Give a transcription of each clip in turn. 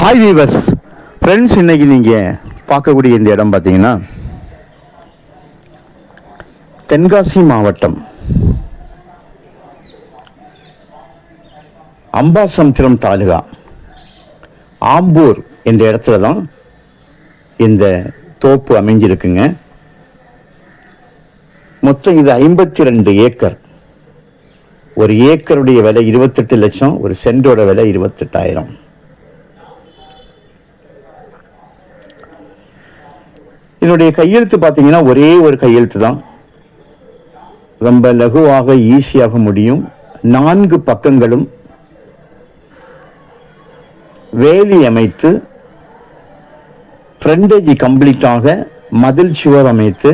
Hi viewers friends இன்னைக்கு நீங்கள் பார்க்கக்கூடிய இந்த இடம் பார்த்தீங்கன்னா தென்காசி மாவட்டம். அம்பாசமுத்திரம் தாலுகா. ஆம்பூர் என்ற இடத்துல தான் இந்த தோப்பு அமைஞ்சிருக்குங்க. மொத்தம் இது ஐம்பத்தி ரெண்டு ஏக்கர். ஒரு ஏக்கருடைய விலை இருபத்தெட்டு லட்சம் ஒரு சென்டோட விலை இருபத்தெட்டாயிரம். இதனுடைய கையெழுத்து பார்த்தீங்கன்னா ஒரே ஒரு கையெழுத்து தான். ரொம்ப லகுவாக ஈஸியாக முடியும். நான்கு பக்கங்களும் வேலி அமைத்து ஃப்ரண்டேஜ் கம்ப்ளீட்டாக மதில் சுவர் அமைத்து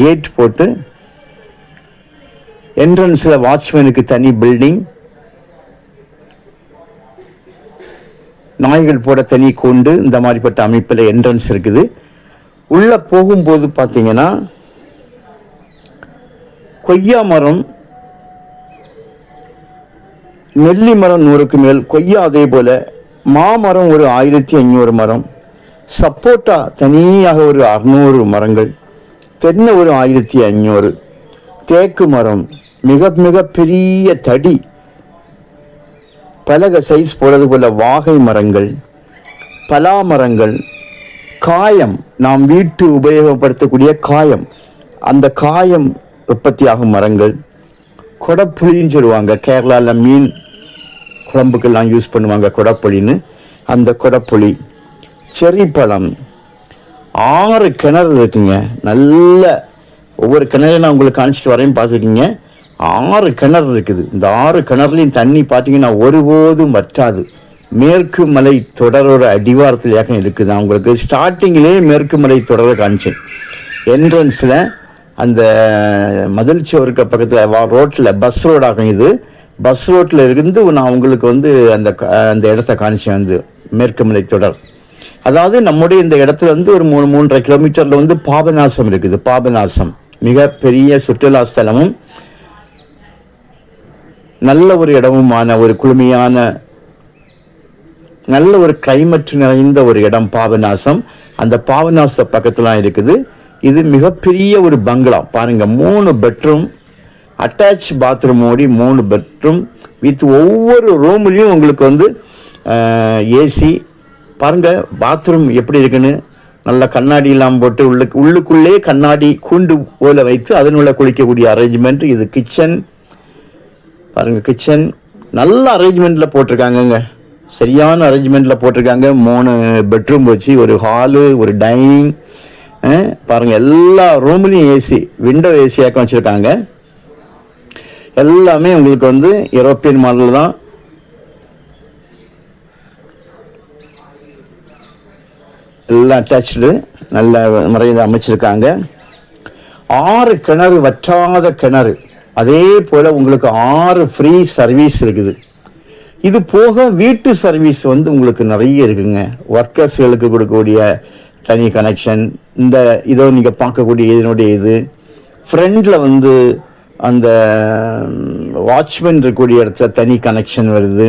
கேட் போட்டு என்ட்ரன்ஸில் வாட்ச்மேனுக்கு தனி பில்டிங் நாய்கள் போட தனி கொண்டு இந்த மாதிரிப்பட்ட அமைப்பில் என்ட்ரன்ஸ் இருக்குது. உள்ளே போகும்போது பார்த்தீங்கன்னா கொய்யா மரம் நெல்லி மரம் நூறுக்கு மேல் கொய்யா அதே போல் மாமரம் ஒரு ஆயிரத்தி ஐநூறு மரம் சப்போட்டா தனியாக ஒரு அறுநூறு மரங்கள் தென்னை ஒரு ஆயிரத்தி ஐநூறு தேக்கு மரம் மிக மிக பெரிய தடி பலக சைஸ் போலது போல வாகை மரங்கள் பலா மரங்கள் காயம் நாம் வீட்டு உபயோகப்படுத்தக்கூடிய காயம். அந்த காயம் உற்பத்தியாகும் மரங்கள். கொடப்புளின்னு சொல்லுவாங்க. கேரளாவில் மீன் குழம்புக்கெல்லாம் யூஸ் பண்ணுவாங்க கொடப்புளின்னு அந்த கொடப்புளி செரி பழம் ஆறு கிணறு இருக்குங்க. நல்ல ஒவ்வொரு கிணறையும் நான் உங்களுக்கு காமிச்சிட்டு வரையும் பார்த்துருக்கீங்க. ஆறு கிணறு இருக்குது. இந்த ஆறு கிணறுலையும் தண்ணி பார்த்தீங்கன்னா ஒருபோதும் வற்றாது. மேற்கு மலை தொடரோட அடிவாரத்திலேயாக இருக்குது? நான் உங்களுக்கு ஸ்டார்டிங்கிலே மேற்கு மலை தொடரை காமிச்சேன். என்ட்ரன்ஸில் அந்த மதில் சுவருக்கு பக்கத்தில் ரோட்டில் பஸ் ரோடாகும் இது. பஸ் ரோட்டில் இருந்து நான் உங்களுக்கு வந்து அந்த அந்த இடத்த காமிச்சேன் வந்து மேற்கு மலை தொடர். அதாவது நம்முடைய இந்த இடத்துல வந்து ஒரு மூணு மூன்றரை கிலோமீட்டரில் வந்து பாபநாசம் இருக்குது. பாபநாசம். மிக பெரிய சுற்றுலா ஸ்தலமும் நல்ல ஒரு இடமுமான ஒரு குளுமையான நல்ல ஒரு கிளைமேட் நிறைந்த ஒரு இடம் பாபநாசம். அந்த பாபநாச பக்கத்துலாம் இருக்குது. இது மிகப்பெரிய ஒரு பங்களா. பாருங்கள் மூணு பெட்ரூம் அட்டாச் பாத்ரூம் ஓடி மூணு பெட்ரூம் வித் ஒவ்வொரு ரூம்லேயும் உங்களுக்கு வந்து ஏசி பாருங்கள் பாத்ரூம் எப்படி இருக்குன்னு. நல்ல கண்ணாடியெல்லாம் போட்டு உள்ளுக்கு உள்ளுக்குள்ளே கண்ணாடி கூண்டு போல வைத்து அதனுள்ள குளிக்கக்கூடிய அரேஞ்ச்மெண்ட் இது கிச்சன் பாருங்கள் கிச்சன் நல்ல அரேஞ்ச்மெண்ட்டில் போட்டிருக்காங்கங்க. சரியான அரேஞ்ச்மெண்ட்டில் போட்டிருக்காங்க. மூணு பெட்ரூம் வச்சு ஒரு ஹாலு ஒரு டைனிங் பாருங்கள் எல்லா ரூம்லேயும் ஏசி விண்டோ ஏசியாக்கம் வச்சுருக்காங்க. எல்லாமே உங்களுக்கு வந்து யூரோப்பியன் மாடல் தான். எல்லாம் அட்டாச்சு நல்ல முறையில் அமைச்சிருக்காங்க. ஆறு கிணறு வற்றாத கிணறு. அதே போல் உங்களுக்கு ஆறு ஃப்ரீ சர்வீஸ் இருக்குது. இது போக வீட்டு சர்வீஸ் வந்து உங்களுக்கு நிறைய இருக்குங்க. ஒர்க்கர்ஸ்களுக்கு கொடுக்கக்கூடிய தனி கனெக்ஷன் இந்த இதோ நீங்கள் பார்க்கக்கூடிய இதனுடைய இது. ஃப்ரெண்டில் வந்து அந்த வாட்ச்மேன் இருக்கக்கூடிய இடத்துல தனி கனெக்ஷன் வருது.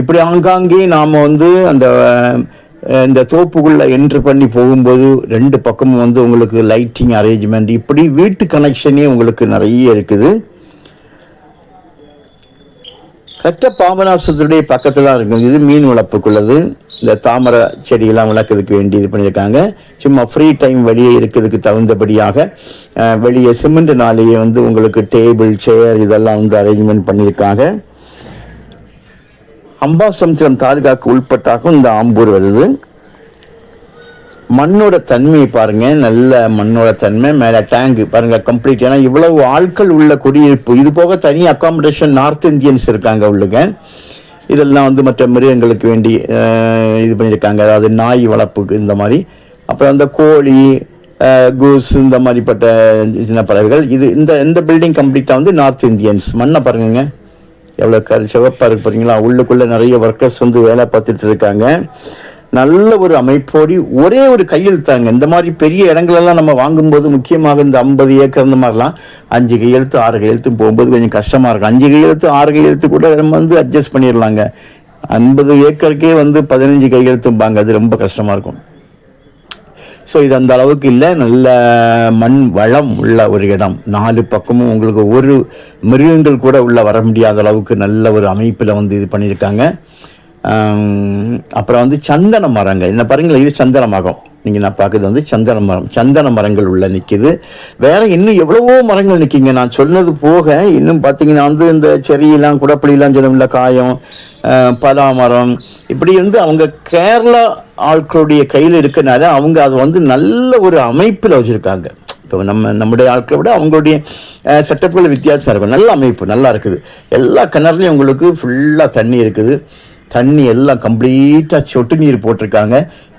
இப்படி ஆங்காங்கே நாம் வந்து அந்த இந்த தோப்புக்குள்ளே என்ட்ரு பண்ணி போகும்போது ரெண்டு பக்கமும் வந்து உங்களுக்கு லைட்டிங் அரேஞ்ச்மெண்ட் இப்படி வீட்டு கனெக்ஷனே உங்களுக்கு நிறைய இருக்குது. கட்ட பாபநாசத்துடைய பக்கத்தில் தான் இருக்கும். இது மீன் வளர்ப்புக்குள்ளது. இந்த தாமரை செடியெல்லாம் வளர்க்கறதுக்கு வேண்டி இது பண்ணியிருக்காங்க. சும்மா ஃப்ரீ டைம் வெளியே இருக்கிறதுக்கு தகுந்தபடியாக வெளியே வெளியே சிமெண்ட்னாலேயே வந்து உங்களுக்கு டேபிள் சேர் இதெல்லாம் வந்து அரேஞ்ச்மெண்ட் பண்ணியிருக்காங்க. அம்பாசமுத்திரம் தாலுகாக்கு உள்பட்டாக்கும் இந்த ஆம்பூர் வருது. மண்ணோட தன்மையை பாருங்க நல்ல மண்ணோட தன்மை மேலே டேங்கு பாருங்க கம்ப்ளீட் ஏன்னா இவ்வளவு ஆட்கள் உள்ள குடியிருப்பு. இது போக தனி அக்காமடேஷன் நார்த் இந்தியன்ஸ் இருக்காங்க உள்ளுங்க. இதெல்லாம் வந்து மற்ற மிருகங்களுக்கு வேண்டி இது பண்ணியிருக்காங்க. அதாவது நாய் வளர்ப்புக்கு இந்த மாதிரி. அப்புறம் அந்த கோழி கூஸ் இந்த மாதிரிப்பட்ட சின்ன பறவைகள். இது இந்த இந்த பில்டிங் கம்ப்ளீட்டாக வந்து நார்த் இந்தியன்ஸ் மண்ணை பாருங்கங்க. எவ்வளோ கரு சிவப்பாக இருக்கு பாருங்களா உள்ளுக்குள்ளே நிறைய ஒர்க்கர்ஸ் வந்து வேலை பார்த்துட்டு இருக்காங்க. நல்ல ஒரு அமைப்போடி ஒரே ஒரு கையெழுத்தாங்க இந்த மாதிரி பெரிய இடங்களெல்லாம் நம்ம வாங்கும்போது முக்கியமாக இந்த ஐம்பது ஏக்கர் இந்த மாதிரிலாம் அஞ்சு கையெழுத்து ஆறு கையெழுத்து போகும்போது கொஞ்சம் கஷ்டமாக இருக்கும். அஞ்சு கையெழுத்து ஆறு கையெழுத்து கூட நம்ம வந்து அட்ஜஸ்ட் பண்ணிடலாங்க. ஐம்பது ஏக்கருக்கே வந்து பதினஞ்சு கையெழுத்தும்பாங்க அது ரொம்ப கஷ்டமாக இருக்கும். ஸோ இது அந்த அளவுக்கு இல்லை. நல்ல மண் வளம் உள்ள ஒரு இடம். நாலு பக்கமும் உங்களுக்கு ஒரு மிருகங்கள் கூட உள்ளே வர முடியாத அளவுக்கு நல்ல ஒரு அமைப்பில் வந்து இது பண்ணியிருக்காங்க அப்புறம் வந்து சந்தன மரங்கள். என்ன பாருங்களேன் இது சந்தன மரம். நீங்கள் நான் பார்க்குறது வந்து சந்தன மரம். சந்தன மரங்கள் உள்ள நிற்கிது வேற இன்னும் எவ்வளவோ மரங்கள் நிற்கிங்க நான் சொன்னது போக இன்னும் பார்த்தீங்கன்னா வந்து இந்த செரியெல்லாம் குடப்பள்ளிலாம் சொன்னோம்ல காயம் பலாமரம் பலா மரம். இப்படி இருந்து அவங்க கேரளா ஆட்களுடைய கையில் இருக்கனால அவங்க அதை வந்து நல்ல ஒரு அமைப்பில் வச்சுருக்காங்க. இப்போ நம்ம நம்முடைய ஆட்களை விட அவங்களுடைய செட்டப்புகள் வித்தியாசம் இருக்கும். நல்ல அமைப்பு நல்லா இருக்குது. எல்லா கிணறுலையும் உங்களுக்கு ஃபுல்லாக தண்ணி இருக்குது. தண்ணி எல்லாம் கம்ப்ளீட்டாக சொட்டு நீர் போட்டிருக்காங்க.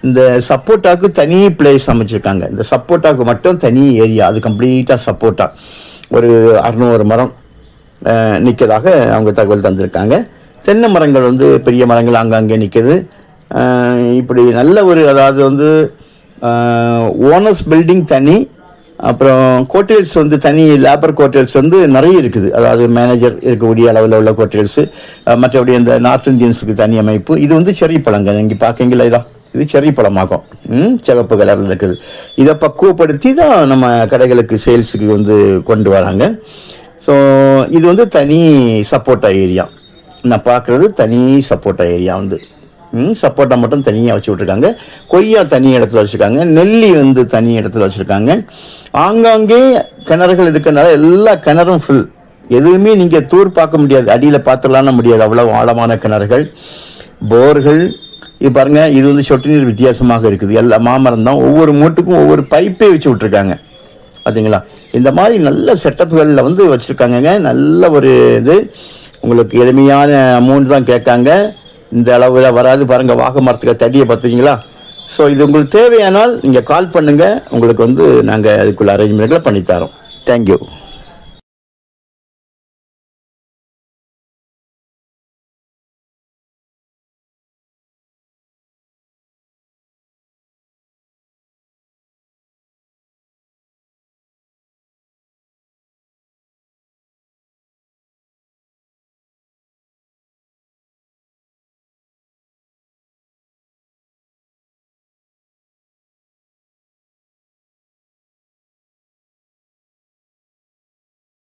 இந்த சப்போட்டாக்கு தனி பிளேஸ் அமைச்சிருக்காங்க. இந்த சப்போட்டாக்கு மட்டும் தனி ஏரியா அது கம்ப்ளீட்டாக சப்போட்டா. ஒரு அறுநூறு மரம் நிற்கதாக அவங்க தகவல் தந்திருக்காங்க. தென்னை மரங்கள் வந்து பெரிய மரங்கள் அங்கங்கே நிற்குது இப்படி நல்ல ஒரு அதாவது வந்து ஓனர்ஸ் பில்டிங் தனி. அப்புறம் கோட்டேல்ஸ் வந்து தனி லேபர் கோட்டேல்ஸ் வந்து நிறைய இருக்குது. அதாவது மேனேஜர் இருக்கக்கூடிய அளவில் உள்ள கோட்டேல்ஸு மற்றபடி இந்த நார்த் இந்தியன்ஸுக்கு தனி அமைப்பு. இது வந்து செரி பழங்க இங்கே பார்க்கீங்களா இதான் இது செர்ரி பழமாகும். சிவப்பு கலரில் இருக்குது. இதை பக்குவப்படுத்தி தான் நம்ம கடைகளுக்கு சேல்ஸுக்கு வந்து கொண்டு வராங்க. ஸோ இது வந்து தனி சப்போட்டா ஏரியா நான் பார்க்குறது தனி சப்போட்டா ஏரியா வந்து. சப்போட்டா மட்டும் தனியாக வச்சு விட்ருக்காங்க கொய்யா தனி இடத்துல வச்சுருக்காங்க. நெல்லி வந்து தனி இடத்துல வச்சுருக்காங்க. ஆங்காங்கே கிணறுகள் இருக்கிறதுனால எல்லா கிணறும் ஃபுல் எதுவுமே நீங்கள் தூர் பார்க்க முடியாது. அடியில் பார்த்துலான்னு முடியாது. அவ்வளோ ஆழமான கிணறுகள் போர்கள். இது பாருங்க இது வந்து சொட்டு நீர் வித்தியாசமாக இருக்குது. எல்லா மாமரம் தான். ஒவ்வொரு மூட்டுக்கும் ஒவ்வொரு பைப்பே வச்சு விட்ருக்காங்க பார்த்தீங்களா இந்த மாதிரி நல்ல செட்டப்புகளில் வந்து வச்சுருக்காங்கங்க. நல்ல ஒரு இது. உங்களுக்கு எளிமையான அமௌண்ட் தான் கேட்காங்க. இந்த அளவில் வராது பாருங்கள் வாக மரத்துக்கு தடியை பார்த்தீங்களா ஸோ இது உங்களுக்கு தேவையானால் நீங்கள் கால் பண்ணுங்கள் உங்களுக்கு வந்து நாங்கள் அதுக்குள்ள அரேஞ்ச்மெண்ட்களை பண்ணித்தரோம் தேங்க்யூ